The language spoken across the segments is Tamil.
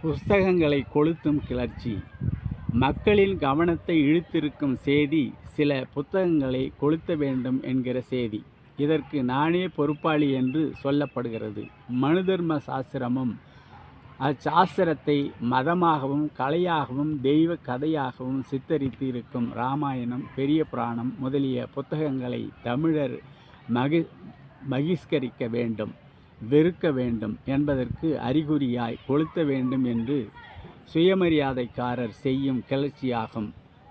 புஸ்தகங்களை கொளுத்தும் கிளர்ச்சி. மக்களின் கவனத்தை இழுத்திருக்கும் செய்தி சில புத்தகங்களை கொளுத்த வேண்டும் என்கிற செய்தி இதற்கு நானே பொறுப்பாளி என்று சொல்லப்படுகிறது. மனுதர்ம சாஸ்திரமும் அச்சாஸ்திரத்தை மதமாகவும் கலையாகவும் தெய்வ கதையாகவும் சித்தரித்து இருக்கும் ராமாயணம் பெரிய புராணம் முதலிய புத்தகங்களை தமிழர் மகி மகிஷ்கரிக்க வேண்டும். வெறுக்க வேண்டும் என்பதற்கு அறிகுறியாய் கொளுத்த வேண்டும் என்று சுயமரியாதைக்காரர் செய்யும் கிளர்ச்சியாகும்.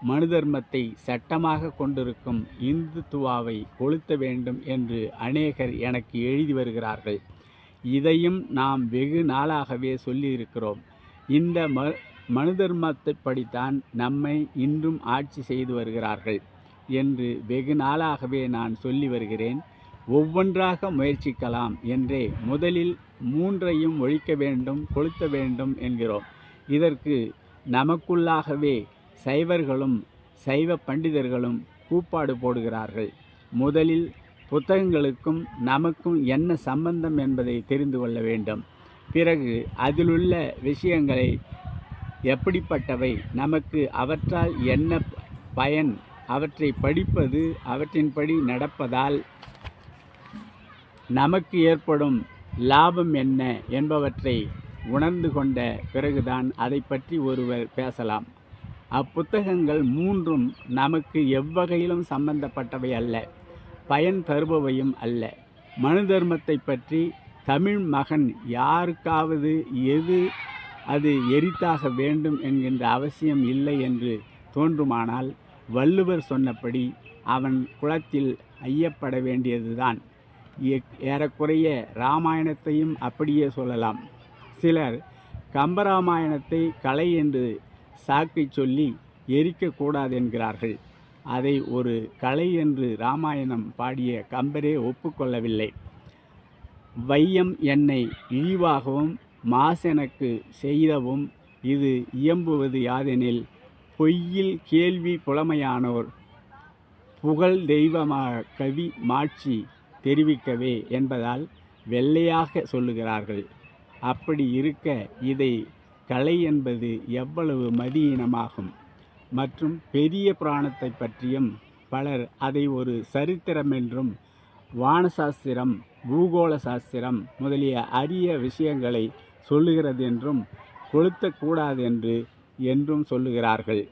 மனுதர்மத்தை சட்டமாக கொண்டிருக்கும் இந்துத்துவாவை கொளுத்த வேண்டும் என்று அநேகர் எனக்கு எழுதி வருகிறார்கள். இதையும் நாம் வெகு நாளாகவே சொல்லியிருக்கிறோம். இந்த ம மனுதர்மத்தைப்படித்தான் நம்மை இன்றும் ஆட்சி செய்து வருகிறார்கள் என்று வெகு நாளாகவே நான் சொல்லி வருகிறேன். ஒவ்வொன்றாக முயற்சிக்கலாம் என்றே முதலில் மூன்றையும் ஒழிக்க வேண்டும் கொளுத்த வேண்டும் என்கிறோம். இதற்கு நமக்குள்ளாகவே சைவர்களும் சைவ பண்டிதர்களும் கூப்பாடு போடுகிறார்கள். முதலில் புத்தகங்களுக்கும் நமக்கும் என்ன சம்பந்தம் என்பதை தெரிந்து கொள்ள வேண்டும். பிறகு அதிலுள்ள விஷயங்களை எப்படிப்பட்டவை நமக்கு அவற்றால் என்ன பயன் அவற்றை படிப்பது அவற்றின்படி நடப்பதால் நமக்கு ஏற்படும் லாபம் என்ன என்பவற்றை உணர்ந்து கொண்ட பிறகுதான் அதை பற்றி ஒருவர் பேசலாம். அப்புத்தகங்கள் மூன்றும் நமக்கு எவ்வகையிலும் சம்பந்தப்பட்டவை அல்ல. பயன் தருபவையும் அல்ல. மனு தர்மத்தை பற்றி தமிழ் மகன் யாருக்காவது எது அது எரித்தாக வேண்டும் என்கின்ற அவசியம் இல்லை என்று தோன்றுமானால் வள்ளுவர் சொன்னபடி அவன் குளத்தில் ஐயப்பட வேண்டியதுதான். ஏறக்குறைய ராமாயணத்தையும் அப்படியே சொல்லலாம். சிலர் கம்பராமாயணத்தை கலை என்று சாக்கை சொல்லி எரிக்கக்கூடாது என்கிறார்கள் அதை ஒரு கலை என்று ராமாயணம் பாடிய கம்பரே ஒப்புக்கொள்ளவில்லை. வையம் என்னை இழிவாகவும் மாசெனக்கு செய்தவும் இது இயம்புவது யாதெனில் பொய்யில் கேள்வி புலமையானோர் புகழ் தெய்வமாக கவி மாட்சி தெரிவிக்கவே என்பதால் வெள்ளையாக சொல்லுகிறார்கள். அப்படி இருக்க இதை கலை என்பது எவ்வளவு மதியினமாகும்? மற்றும் பெரிய புராணத்தை பற்றியும் பலர் அதை ஒரு சரித்திரம் என்றும் வானசாஸ்திரம் பூகோள சாஸ்திரம் முதலிய அரிய விஷயங்களை சொல்லுகிறது என்றும் கொளுத்தக்கூடாது என்று என்றும் சொல்லுகிறார்கள்.